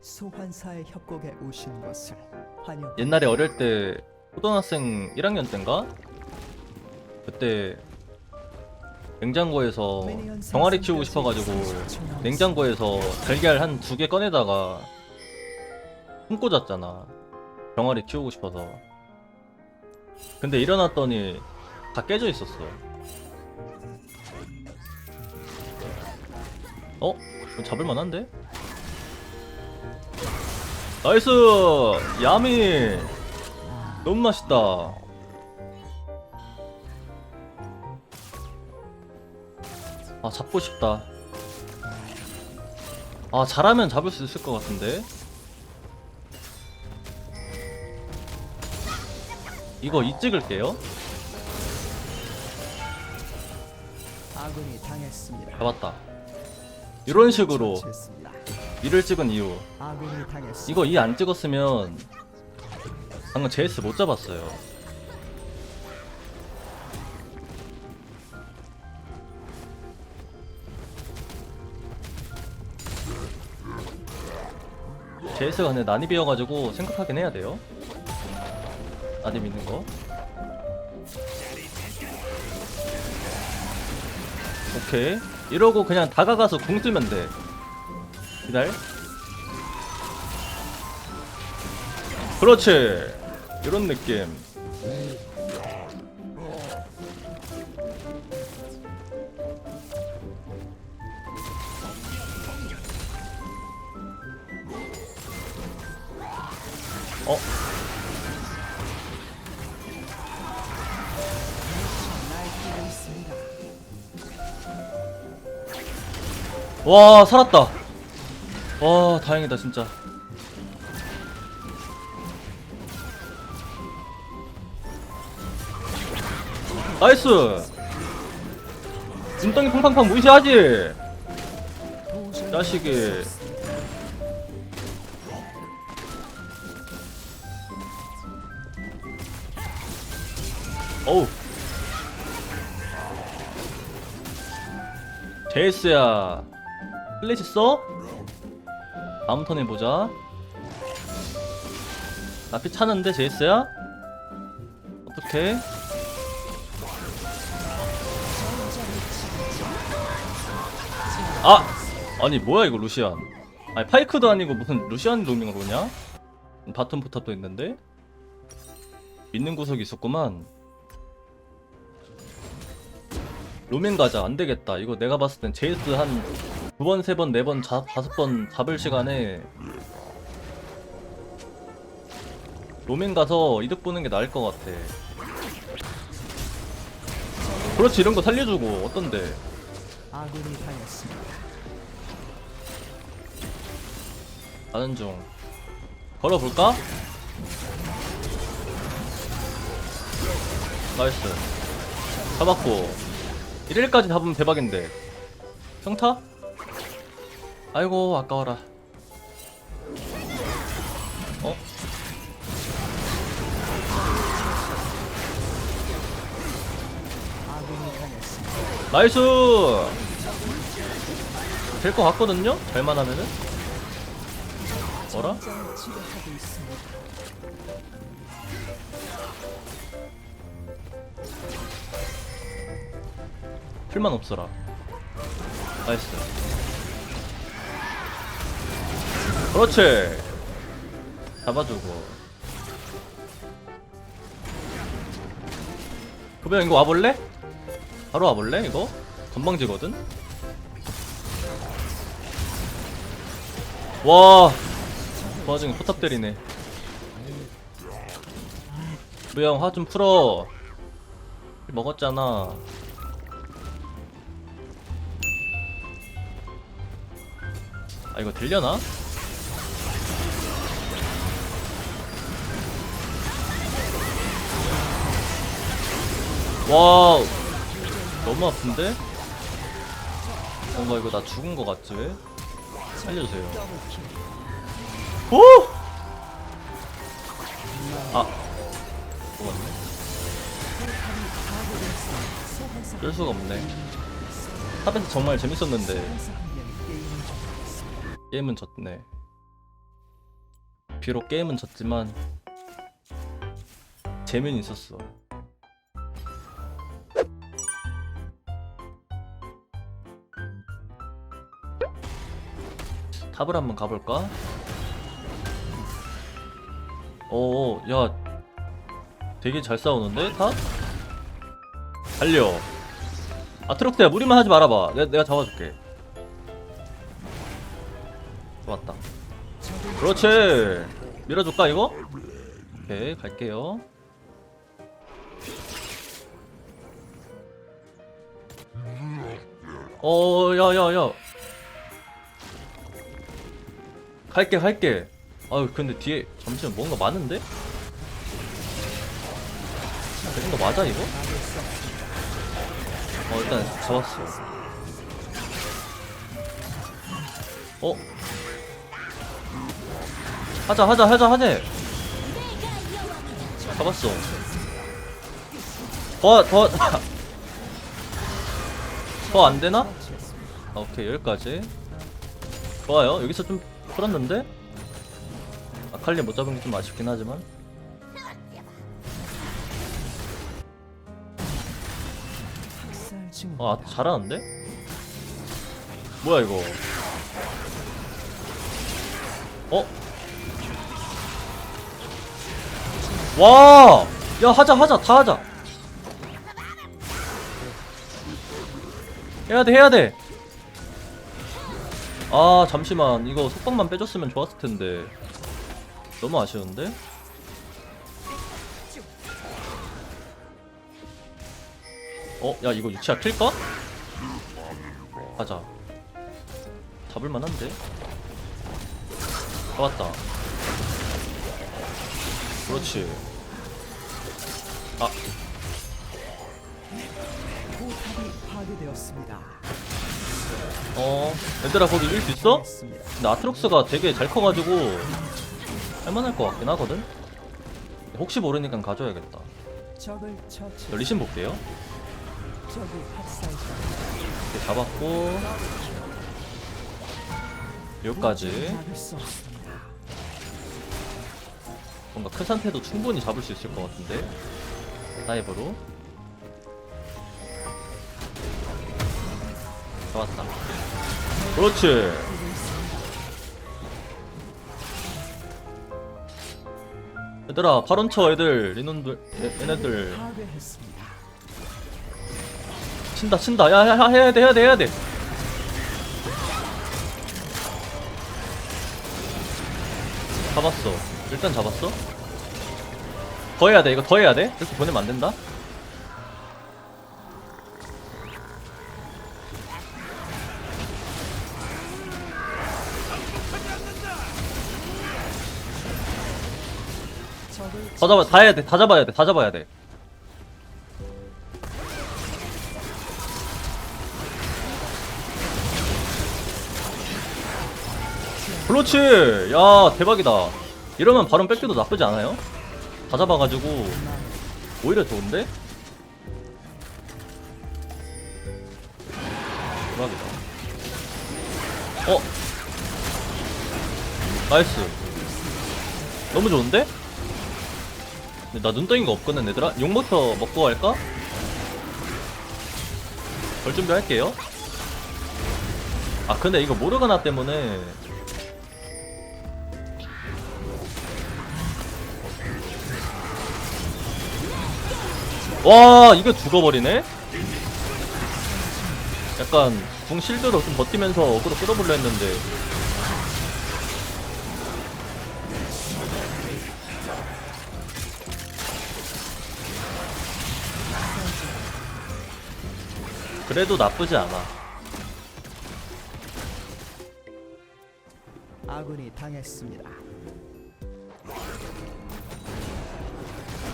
소환사의 협곡에 오신 것을 환영. 옛날에 어릴 때 초등학생 1학년 때인가? 그때 냉장고에서 병아리 키우고 싶어가지고 냉장고에서 달걀 한 두 개 꺼내다가 숨고 잤잖아 병아리 키우고 싶어서 근데 일어났더니 다 깨져 있었어 어? 이거 잡을만한데? 나이스! 야미! 너무 맛있다 아 잡고 싶다 아 잘하면 잡을 수 있을 것 같은데 이거 이 찍을게요. 잡았다 이런 식으로. 이를 찍은 이유. 이거 이 안 찍었으면 방금 JS 못 잡았어요. JS가 근데 난입이어가지고 생각하긴 해야 돼요. 난입 있는 거. 오케이. 이러고 그냥 다가가서 궁 쓰면 돼 기다려. 그렇지. 이런 느낌. 어. 와 살았다 와 다행이다 진짜. 나이스! 눈덩이 팡팡팡 무시하지! 자식이. 어우. 제이스야. 플래시 써? 다음 턴에 보자 나피 차는데 제이스야? 어떡해? 아! 아니 뭐야 이거 루시안 아니 파이크도 아니고 무슨 루시안 로밍을 오냐? 바텀 포탑도 있는데? 믿는 구석이 있었구만 로밍 가자 안 되겠다 이거 내가 봤을 땐 제이스 한 두 번, 세 번, 네 번, 자, 다섯 번 잡을 시간에 로밍 가서 이득 보는 게 나을 것 같아. 그렇지 이런 거 살려주고. 어떤데? 아군이 당했습니다. 가는 중. 걸어볼까? 나이스. 잡았고. 1일까지 잡으면 대박인데. 평타? 아이고 아까워라 어? 나이스 될 것 같거든요? 잘만 하면은 뭐라? 풀만 없어라 나이스 그렇지 잡아주고 그러면 이거 와볼래? 바로 와볼래 이거? 건방지거든? 와! 그 와중에 포탑 때리네 무영 화좀 풀어 먹었잖아 아 이거 들려나? 와 너무 아픈데? 뭔가 이거 나 죽은 거 같지 왜? 살려주세요 오! 아 죽었네 뺄 수가 없네 탑에서 정말 재밌었는데. 게임은 졌네 비록 게임은 졌지만 재미는 있었어. 탑을 한번 가볼까? 오, 야, 되게 잘 싸우는데 탑? 달려. 아트록스야 무리만 하지 말아봐. 내가, 내가 잡아줄게. 좋았다. 그렇지. 밀어줄까 이거? 오케이 갈게요. 어, 야, 야, 야. 갈게, 갈게. 아유, 근데 뒤에 잠시만 뭔가 많은데? 되는 거 맞아 이거? 어, 일단 잡았어. 어? 하자, 하자, 하자, 하자. 잡았어. 더, 더, 더 안 되나? 아, 오케이, 여기까지. 좋아요. 여기서 좀 풀었는데? 아칼리 못 잡은 게 좀 아쉽긴 하지만. 아, 잘하는데? 뭐야, 이거. 어? 와! 야, 하자, 하자, 다 하자. 해야 돼, 해야 돼. 아, 잠시만. 이거 속박만 빼줬으면 좋았을 텐데. 너무 아쉬운데? 어? 야, 이거 유치아 킬까? 가자. 잡을만 한데? 잡았다. 그렇지. 아, 파괴되었습니다. 어. 얘들아, 거기 이길 수 있어? 근데 아트록스가 되게 잘 커가지고 할만할 것 같긴 하거든? 혹시 모르니까 가져야겠다. 리신 볼게요. 이렇게 잡았고 여기까지. 뭔가 큰 상태도 충분히 잡을 수 있을 것 같은데 다이브로 잡았다. 그렇지. 얘들아 파런처 애들. 리논들 얘- 얘네들. 친다 친다. 야 야 야 해야 돼 해야 돼 해야 돼. 잡았어. 일단 잡았어. 더 해야 돼 이거 더 해야 돼? 이렇게 보내면 안 된다 더 잡아 다 해야 돼다 잡아야 돼다 잡아야 돼. 그렇지. 야 대박이다. 이러면 바로 뺏겨도 나쁘지 않아요? 다 잡아가지고 오히려 좋은데? 대박이다. 어? 나이스. 너무 좋은데? 근데 나 눈덩이가 없거든 얘들아. 용모터 먹고 갈까? 걸 준비할게요. 아 근데 이거 모르가나 때문에. 와 이거 죽어버리네? 약간 궁 실드로 좀 버티면서 어그로 끌어보려 했는데 그래도 나쁘지 않아 아군이 당했습니다.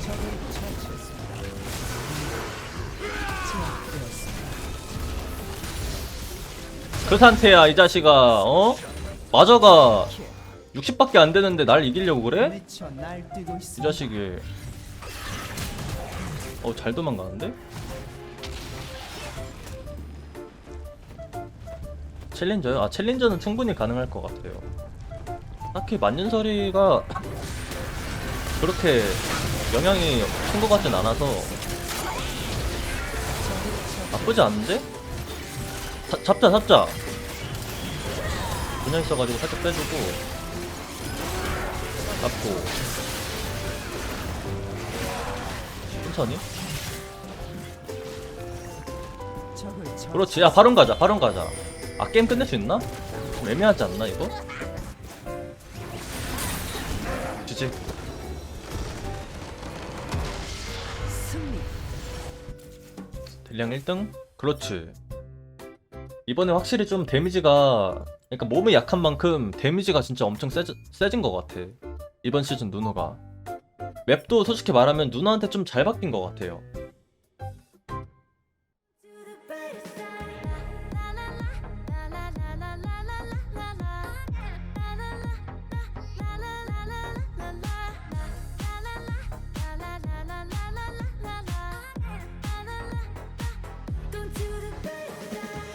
적을 처치했습니다. 제압되었습니다. 그 상태야 이 자식아 어? 마저가 60밖에 안 되는데 날 이기려고 그래? 미쳐 날뛰고 이 있습니다. 자식이 어 잘 도망가는데? 챌린저요? 아 챌린저는 충분히 가능할 것 같아요. 딱히 만년설이가 그렇게 영향이 큰 것 같진 않아서. 나쁘지 않은데? 자- 잡자 잡자. 그냥 있어가지고 살짝 빼주고. 잡고. 천천히? 그렇지. 야 바론 가자. 바론 가자 아 게임 끝낼 수 있나? 좀 애매하지 않나 이거? 승리. 딜량 1등? 그렇지 이번에 확실히 좀 데미지가 그러니까 몸이 약한 만큼 데미지가 진짜 엄청 세지, 세진 것 같아 이번 시즌 누누가 맵도 솔직히 말하면 누나한테 좀 잘 바뀐 것 같아요